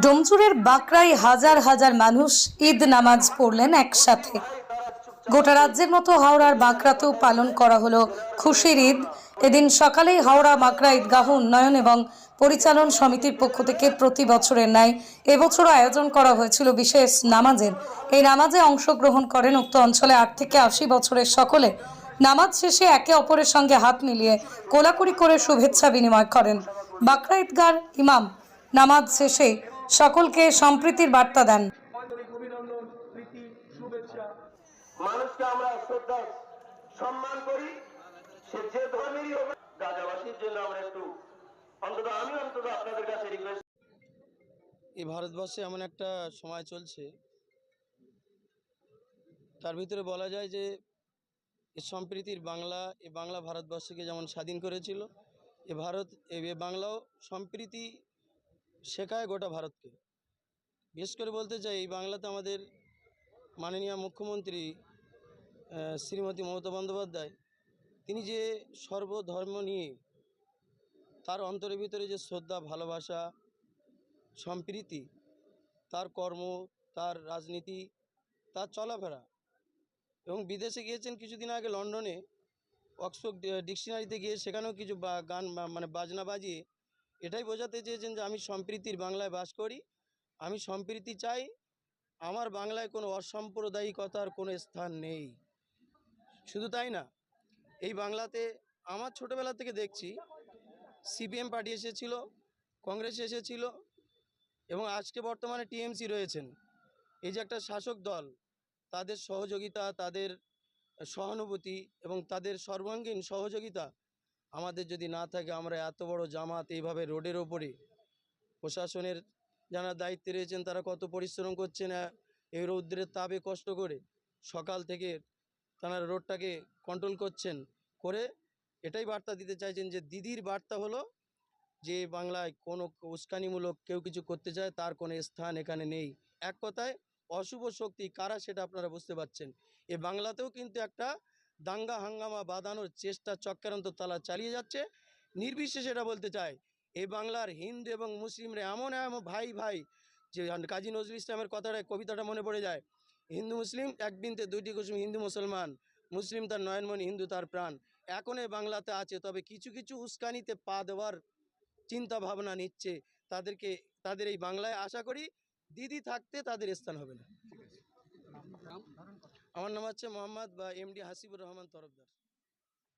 ডোমচুরের বাঁকড়ায় হাজার হাজার মানুষ ঈদ নামাজ পড়লেন একসাথে। গোটা রাজ্যের মতো হাওড়ার বাঁকড়াতেও পালন করা হলো খুশির ঈদ। এদিন সকালেই হাওড়া বাঁকড়া ঈদগাহ উন্নয়ন এবং পরিচালন সমিতির পক্ষ থেকে প্রতি বছরের ন্যায় এবছরও আয়োজন করা হয়েছিল বিশেষ নামাজের। এই নামাজে অংশগ্রহণ করেন উক্ত অঞ্চলে আট থেকে আশি বছরের সকলে। নামাজ শেষে একে অপরের সঙ্গে হাত মিলিয়ে কোলাকুলি করে শুভেচ্ছা বিনিময় করেন। বাঁকড়া ঈদগার ইমাম। নামাজ শেষে সকলকে সম্প্রীতির বার্তা দেন। আন্তরিক অভিনন্দন প্রীতি শুভেচ্ছা। মানুষকে আমরা শ্রদ্ধা সম্মান করি। সে যে ধর্মেরই হোক গাজাবাসীর জন্য আমরা একটু অন্তত আমি অন্তত আপনাদের কাছে রিকোয়েস্ট এই ভারতবর্ষে এমন একটা সময় চলছে। তার ভিতরে বলা যায় যে এই সম্প্রীতির বাংলা এ বাংলা ভারতবর্ষকে যেমন স্বাধীন করেছিল এ ভারত এ বাংলাও সম্প্রীতি শেখায় গোটা ভারতকে। বিশেষ করে বলতে চাই, এই বাংলাতে আমাদের মাননীয় মুখ্যমন্ত্রী শ্রীমতী মমতা বন্দ্যোপাধ্যায়, তিনি যে সর্বধর্ম নিয়ে তার অন্তরের ভিতরে যে শ্রদ্ধা, ভালোবাসা, সম্প্রীতি, তার কর্ম, তার রাজনীতি, তার চলাফেরা এবং বিদেশে গিয়েছেন কিছুদিন আগে লন্ডনে, অক্সফোর্ড ডিকশনারিতে গিয়ে সেখানেও কিছু গান মানে বাজনা বাজিয়ে এটাই বোঝাতে চেয়েছেন যে আমি সম্প্রীতির বাংলায় বাস করি। আমি সম্প্রীতি চাই। আমার বাংলায় কোনো অসাম্প্রদায়িকতার কোনো স্থান নেই। শুধু তাই না, এই বাংলাতে আমার ছোটোবেলা থেকে দেখছি, সিপিএম পার্টি এসেছিল, কংগ্রেস এসেছিল এবং আজকে বর্তমানে টিএমসি রয়েছেন। এই যে একটা শাসক দল, তাদের সহযোগিতা, তাদের সহানুভূতি এবং তাদের সর্বাঙ্গীন সহযোগিতা আমাদের যদি না থাকে, আমরা এত বড় জামাত এইভাবে রোডের ওপরে প্রশাসনের যারা দায়িত্বে রয়েছেন, তারা কত পরিশ্রম করছেন এই রৌদ্রের তাপে কষ্ট করে সকাল থেকে তারা রোডটাকে কন্ট্রোল করছেন, করে এটাই বার্তা দিতে চাইছেন যে, দিদির বার্তা হলো যে, বাংলায় কোনো উস্কানিমূলক কেউ কিছু করতে চায়, তার কোনো স্থান এখানে নেই। এক কথায় অশুভ শক্তি কারা সেটা আপনারা বুঝতে পারছেন। এ বাংলাতেও কিন্তু একটা দাঙ্গা হাঙ্গামা বাঁধানোর চেষ্টা চক্রান্ত তালা চালিয়ে যাচ্ছে। নির্বিশেষে এটা বলতে চাই, এই বাংলার হিন্দু এবং মুসলিমরা এমন এমন ভাই ভাই যে কাজী নজরুল ইসলামের কথাটা, কবিতাটা মনে পড়ে যায়। হিন্দু মুসলিম এক বিনতে দুইটি কুসুম, হিন্দু মুসলমান। মুসলিম তার নয়নমণি, হিন্দু তার প্রাণ। এখন এই বাংলাতে আছে, তবে কিছু কিছু উস্কানিতে পা দেওয়ার চিন্তা ভাবনা নিচ্ছে। তাদেরকে, তাদের এই বাংলায় আশা করি, দিদি থাকতে তাদের স্থান হবে না। আমার নাম হচ্ছে মোহাম্মদ বা এমডি হাসিবুর রহমান তরফদার।